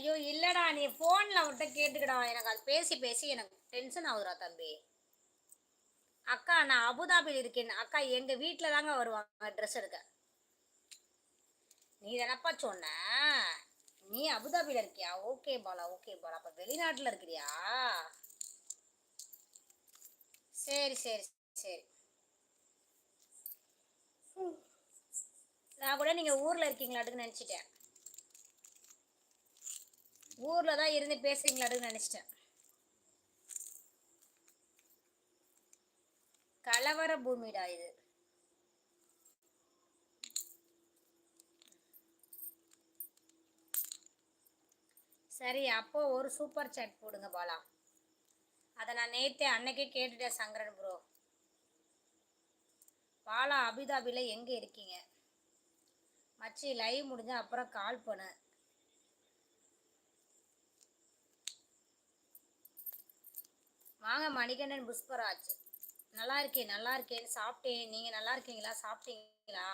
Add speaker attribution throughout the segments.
Speaker 1: ஐயோ இல்லடா நீ ஃபோனில் விட்ட கேட்டுக்கடா. எனக்கு அது பேசி பேசி எனக்கு டென்ஷன் ஆகுதுடா தம்பி. அக்கா நான் அபுதாபியில் இருக்கேன். அக்கா எங்கள் வீட்டில் தாங்க வருவாங்க ட்ரெஸ் எடுக்க. நீ தானப்பா சொன்ன? நீ அபுதாபியில் இருக்கியா? Okay Bala okay Bala. அப்போ வெளிநாட்டில் இருக்கிறியா? சரி சரி சரி. நான் கூட நீங்கள் ஊரில் இருக்கீங்களாட்டுக்கு நினச்சிட்டேன். ஊரில் தான் இருந்து பேசுறீங்களான்னு நினச்சிட்டேன். கலவர பூமிடா இது. சரி அப்போ ஒரு சூப்பர் சாட் போடுங்க பாலா அதை நான் நேற்றே அன்னைக்கே கேட்டுட்டேன் சங்கரன் ப்ரோ பாலா அபிதாபியில் எங்கே இருக்கீங்க? மச்சி லைவ் முடிஞ்ச அப்புறம் கால் பண்ணு. வாங்க மணிகண்டன் புஷ்பராஜ். நல்லா இருக்கேன் நல்லா இருக்கேன் சாப்பிட்டேன். நீங்கள் நல்லா இருக்கீங்களா சாப்பிட்டீங்களா?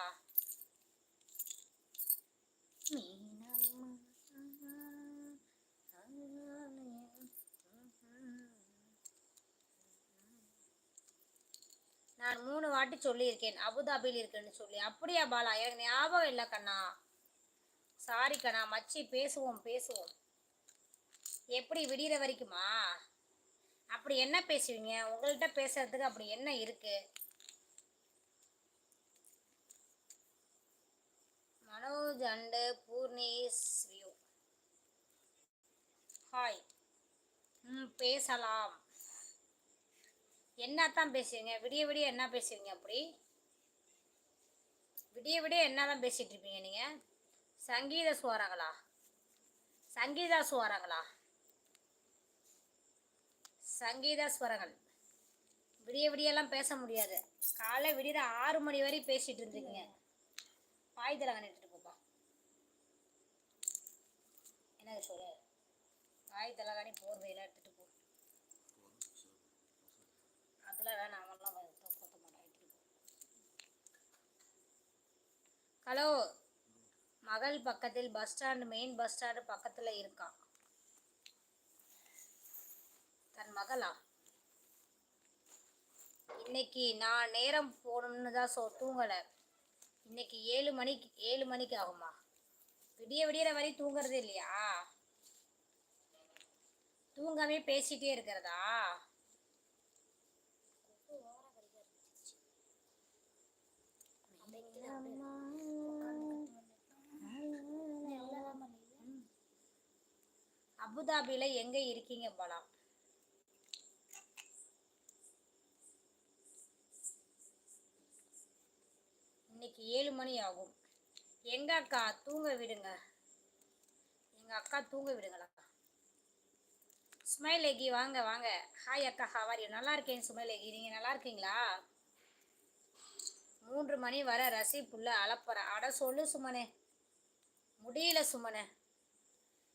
Speaker 1: நான் மூணு வாட்டி சொல்லியிருக்கேன். அபுதாபியில் இருக்கேன்னு சொல்லி. அப்படியா பாலா? எனக்கு ஞாபகம் இல்லை கண்ணா. சாரி கண்ணா. மச்சி பேசுவோம் பேசுவோம். எப்படி விடிகிற வரைக்குமா? அப்படி என்ன பேசுவீங்க? உங்கள்கிட்ட பேசுறதுக்கு அப்படி என்ன இருக்கு? மனோஜ் அண்டு பூர்ணிஸ் வியூ ஹாய் ம் பேசலாம். என்னத்தான் பேசுவீங்க? விடிய விடிய என்ன பேசுவீங்க அப்படி? விடிய விடிய என்னதான் பேசிட்டு இருப்பீங்க நீங்கள் சங்கீத சுவரங்களா? சங்கீதா சுவரங்களா? சங்கீத ஸ்வரங்கள் விடிய விடியெல்லாம் பேச முடியாது. காலை விடிய ஆறு மணி வரை பேசிட்டு இருந்தீங்க பாய் தலகன் எடுத்துட்டு போப்பா. என்னது சொல்லு பாய் தலகாணி போர்வையெல்லாம் எடுத்துட்டு போ. அதெல்லாம் வேணாம் அவன்லாம் கொத்த மாட்டான் ஹலோ மகள் பக்கத்தில் bus stand main bus stand பக்கத்தில் இருக்கான் தன் மகளா? இன்னைக்கு நான் நேரம் போகணும்னு தான் சொ தூங்கலை. இன்னைக்கு ஏழு மணிக்கு ஏழு மணிக்கு ஆகுமா? விடிய விடியற வரை தூங்குறது இல்லையா? தூங்காமே பேசிட்டே இருக்கிறதா? அபுதாபியில் எங்கே இருக்கீங்க போலாம்? இன்னைக்கு ஏழு மணி ஆகும். எங்க அக்கா தூங்க விடுங்க. எங்க அக்கா தூங்க விடுங்களா? சுமைலேகி வாங்க வாங்க. ஹாய் அக்கா ஹாவாரி நல்லா இருக்கேன் சுமைலேகி நீங்க நல்லா இருக்கீங்களா? மூன்று மணி வர ரசி புள்ள அலப்பற. அட சொல்லு சுமனே. முடியல சுமனே.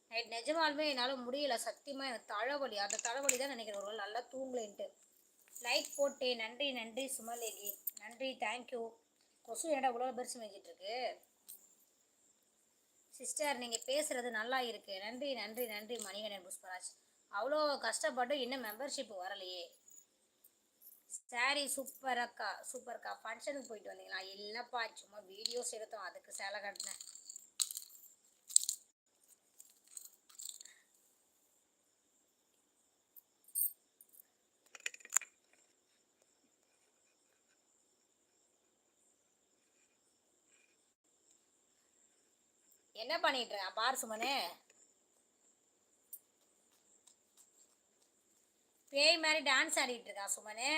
Speaker 1: நைட் நிஜமாலுமே என்னால் முடியல. சத்தியமாக எனக்கு தலைவலி. அந்த தலைவலி தான் நினைக்கிறேன். ஒரு நல்லா தூங்கலேன்ட்டு. லைக் போட்டேன். நன்றி நன்றி சுமலேகி நன்றி தேங்க்யூ கொசு என்னடா இவ்வளோ பெருசு மேய்ச்சிட்ருக்கு சிஸ்டர் நீங்கள் பேசுகிறது நல்லா இருக்குது நன்றி நன்றி நன்றி மணிகண்டன் புஷ்பராஜ் அவ்வளோ கஷ்டப்பட்டு இன்னும் மெம்பர்ஷிப் வரலையே. சாரி சூப்பர் அக்கா சூப்பர் அக்கா. ஃபங்க்ஷனுக்கு போயிட்டு வந்தீங்களா? இல்லைப்பா சும்மா வீடியோஸ் எடுத்தோம். அதுக்கு சேலை கட்டினேன். என்ன பண்ணிட்டு இருக்க பார் சுமனே. பேய் மாதிரி டான்ஸ் ஆடிட்டு இருக்கான் சுமனே?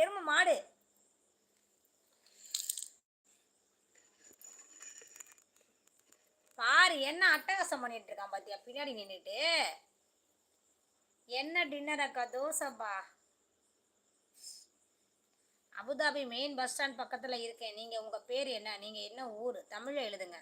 Speaker 1: எரும மாடு. பாரு என்ன அட்டகாசம் பண்ணிட்டு இருக்கான் பாத்தியா? பின்னாடி நின்றுட்டு என்ன டின்னர் அக்கா? தோசைப்பா. Abu Dhabi main bus stand பக்கத்தில் இருக்கேன். நீங்கள் உங்கள் பேர் என்ன? நீங்கள் என்ன ஊர்? தமிழை எழுதுங்க.